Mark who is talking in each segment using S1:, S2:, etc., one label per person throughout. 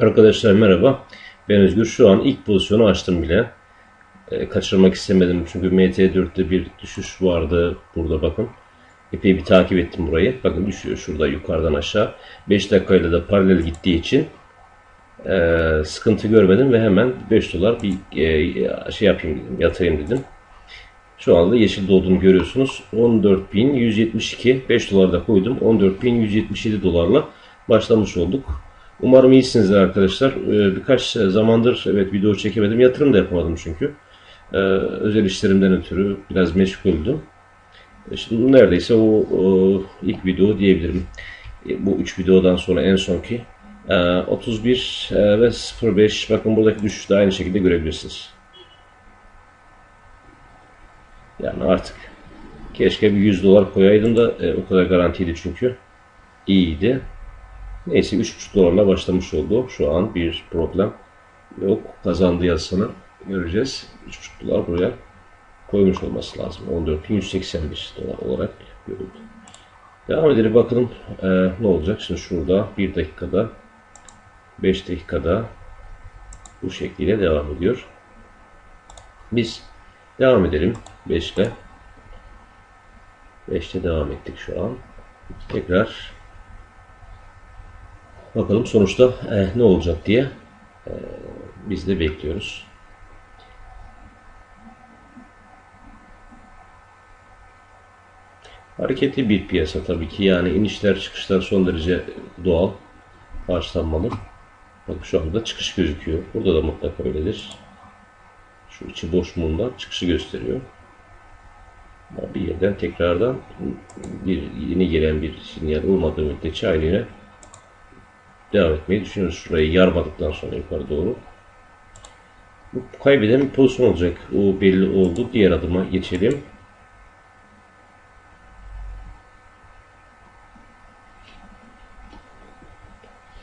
S1: Arkadaşlar merhaba. Ben Özgür. Şu an ilk pozisyonu açtım bile. E, kaçırmak istemedim çünkü MT4'te bir düşüş vardı. Burada bakın. Epey bir takip ettim burayı. Bakın düşüyor şurada yukarıdan aşağı. 5 dakikayla da paralel gittiği için e, sıkıntı görmedim ve hemen 5 dolar bir e, şey yapayım dedim, yatırayım dedim. Şu anda yeşil olduğunu görüyorsunuz. 14.172 5 dolar da koydum. 14.177 dolarla başlamış olduk. Umarım iyisinizdir arkadaşlar. Ee, birkaç zamandır evet video çekemedim. Yatırım da yapamadım çünkü. Ee, özel işlerimden ötürü biraz meşguldüm. E, şimdi neredeyse o, o ilk video diyebilirim. E, bu 3 videodan sonra en sonki. E, 31 e, ve 05 bakın buradaki düşüşü de aynı şekilde görebilirsiniz. Yani artık keşke bir 100 dolar koyaydım da e, o kadar garantiydi çünkü. İyiydi. Neyse 3.5 dolarla başlamış oldu. Şu an bir problem yok. Kazandı yazısını göreceğiz. 3.5 dolar buraya koymuş olması lazım. 14.181 dolar olarak görüldü. Devam edelim bakalım e, ne olacak. Şimdi şurada 1 dakikada 5 dakikada bu şekilde devam ediyor. Biz devam edelim 5 ile. 5'te devam ettik şu an. Tekrar Bakalım sonuçta e, ne olacak diye e, biz de bekliyoruz. Hareketli bir piyasa tabii ki. Yani inişler çıkışlar son derece doğal. Karşılanmalı. Bak şu anda çıkış gözüküyor. Burada da mutlaka öyledir. Şu içi boş mumda çıkışı gösteriyor. Bir yerden tekrardan bir yeni gelen bir sinyal olmadığı müddetçe aynı devam etmeyi düşünüyoruz. Şurayı yarmadıktan sonra yukarı doğru. Bu kaybeden bir pozisyon olacak. O belli oldu. Diğer adıma geçelim.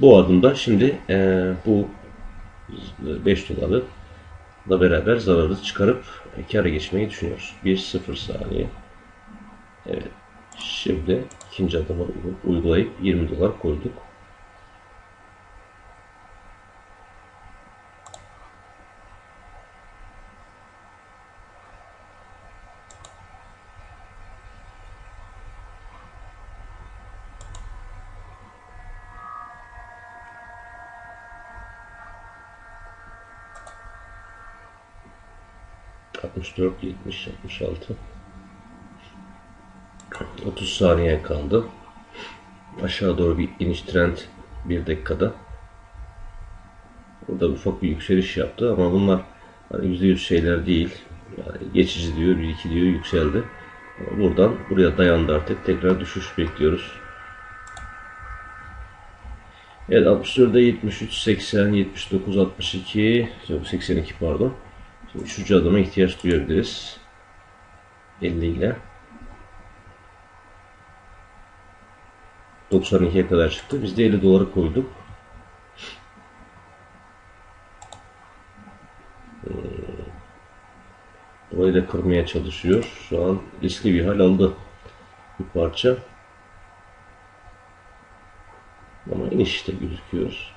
S1: Bu adımda şimdi e, bu 5 doları da beraber zararı çıkarıp kâra geçmeyi düşünüyoruz. 1-0 saniye. Evet. Şimdi ikinci adımı uygulayıp 20 dolar koyduk. 64, 70, 66. 30 saniye kaldı. Aşağı doğru bir iniş trend bir dakikada. Burada ufak bir yükseliş yaptı ama bunlar hani %100 şeyler değil. Yani geçici diyor, 1-2 diyor yükseldi. Ama buradan buraya dayandı artık. Tekrar düşüş bekliyoruz. Evet 64'de 73, 80, 79, 62, 82 pardon. Üçüncü adıma ihtiyaç duyabiliriz. 50 ile. 92'ye kadar çıktı. Biz de 50 doları koyduk. Hmm. Burayı da kırmaya çalışıyor. Şu an riskli bir hal aldı. Bir parça. Ama inişte gözüküyor.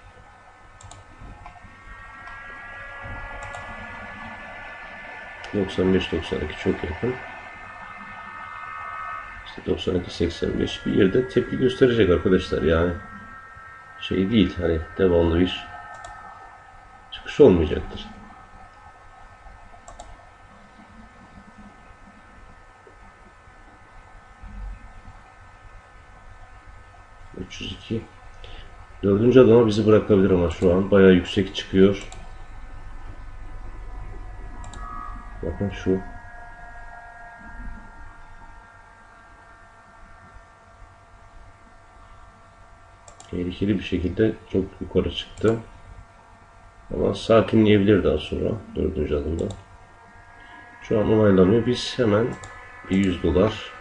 S1: 95-92 çok yakın. İşte 92-85 bir yerde tepki gösterecek arkadaşlar yani. Şey değil hani devamlı bir çıkış olmayacaktır. ...302... Dördüncü adama bizi bırakabilir ama şu an bayağı yüksek çıkıyor. Bakın şu. Tehlikeli bir şekilde çok yukarı çıktı. Ama sakinleyebilir daha sonra dördüncü adımda. Şu an onaylanıyor. Biz hemen bir 100 dolar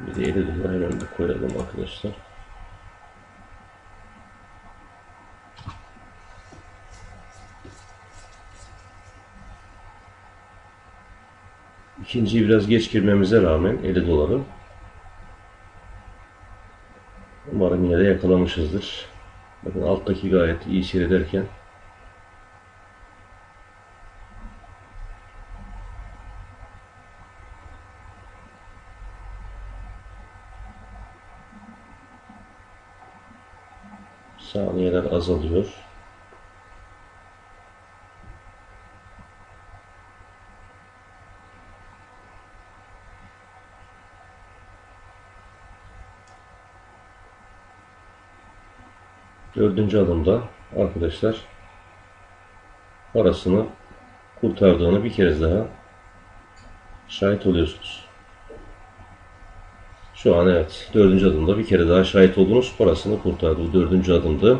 S1: bir de 50 dolar hemen bir koyalım arkadaşlar. İkinciyi biraz geç girmemize rağmen 50 doları umarım Yine de yakalamışızdır. Bakın alttaki gayet iyi seyrederken saniyeler azalıyor. Dördüncü adımda arkadaşlar parasını kurtardığını bir kez daha şahit oluyorsunuz. Şu an evet dördüncü adımda bir kere daha şahit oldunuz. Parasını kurtardı. Bu dördüncü adımdı.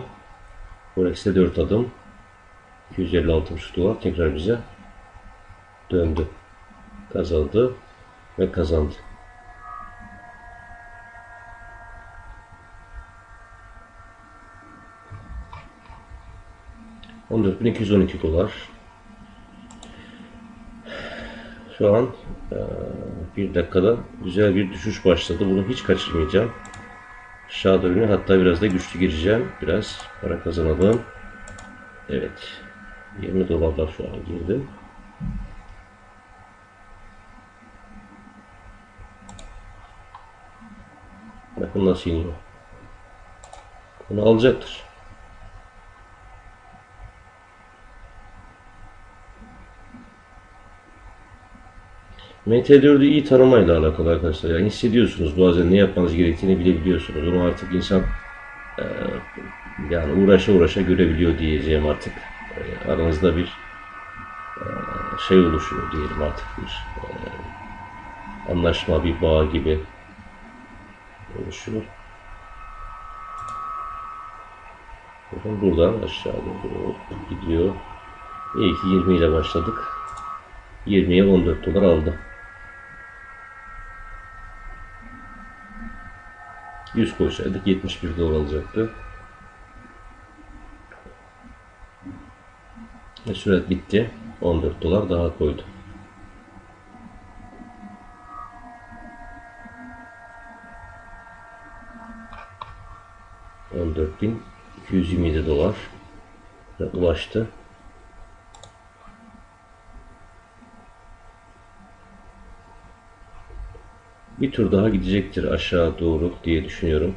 S1: Forex'te dört adım. 256,5 dolar tekrar bize döndü. Kazandı ve kazandı. $14.212 dolar. Şu an e, bir dakikada güzel bir düşüş başladı. Bunu hiç kaçırmayacağım. Aşağı doğru hatta biraz da güçlü gireceğim. Biraz para kazanalım. Evet. 20 dolarlar şu an girdim. Bakın nasıl iniyor. Bunu alacaktır. MT4'ü iyi tanımayla alakalı arkadaşlar. Yani hissediyorsunuz bazen ne yapmanız gerektiğini bilebiliyorsunuz. Onu artık insan e, yani uğraşa uğraşa görebiliyor diyeceğim artık. E, aranızda bir e, şey oluşuyor diyelim artık bir e, anlaşma, bir bağ gibi oluşuyor. Bakın buradan aşağı doğru gidiyor. İyi ki 20 ile başladık. 20'ye 14 dolar aldı. 100 koysaydık 71 dolar alacaktı. Ve süret bitti. 14 dolar daha koydu. $14.227 dolar ulaştı. Bir tur daha gidecektir aşağı doğru diye düşünüyorum.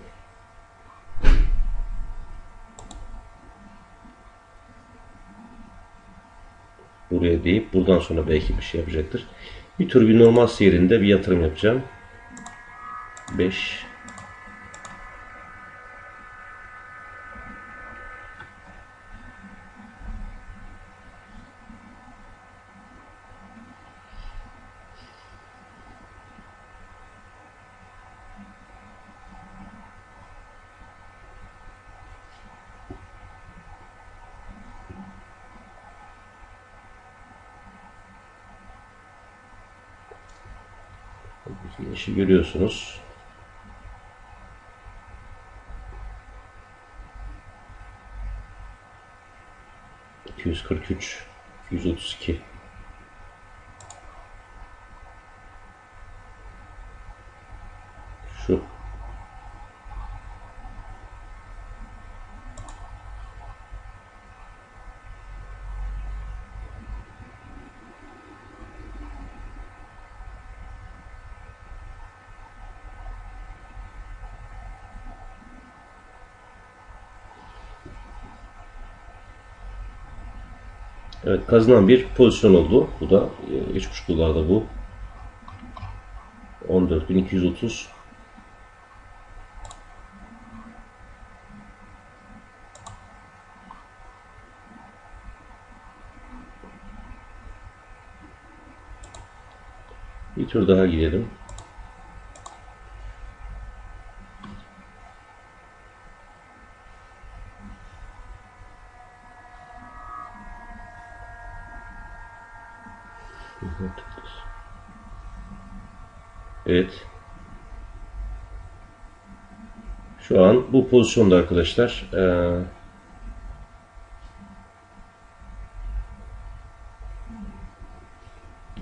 S1: Buraya deyip buradan sonra belki bir şey yapacaktır. Bir tur bir normal seyrinde bir yatırım yapacağım. 5 İşi görüyorsunuz. ...243, 132... Evet kazanan bir pozisyon oldu. Bu da e, iç kuşkularda bu. 14.230 Bir tur daha gidelim. Evet. Şu an bu pozisyonda arkadaşlar ee,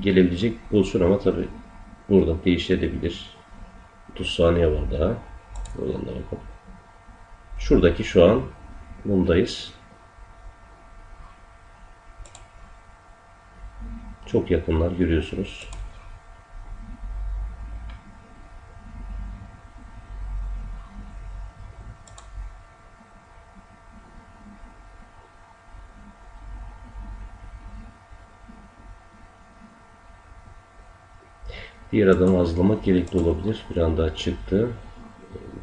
S1: gelebilecek pozisyon ama tabi burada değişebilir. 30 saniye var daha. Da bakalım. Şuradaki şu an bundayız. Çok yakınlar görüyorsunuz. Diğer adamı azlamak gerekli olabilir. Bir anda çıktı.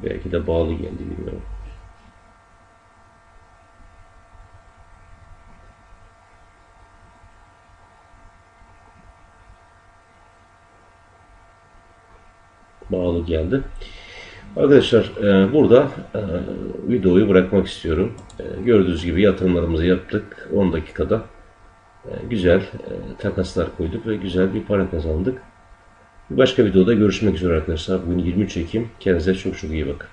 S1: Belki de bağlı geldi bilmiyorum. Bağlı geldi. Arkadaşlar e, burada e, videoyu bırakmak istiyorum. E, gördüğünüz gibi yatırımlarımızı yaptık. 10 dakikada e, güzel e, takaslar koyduk ve güzel bir para kazandık. Bir başka videoda görüşmek üzere arkadaşlar. Bugün 23 Ekim. Kendinize çok çok iyi bakın.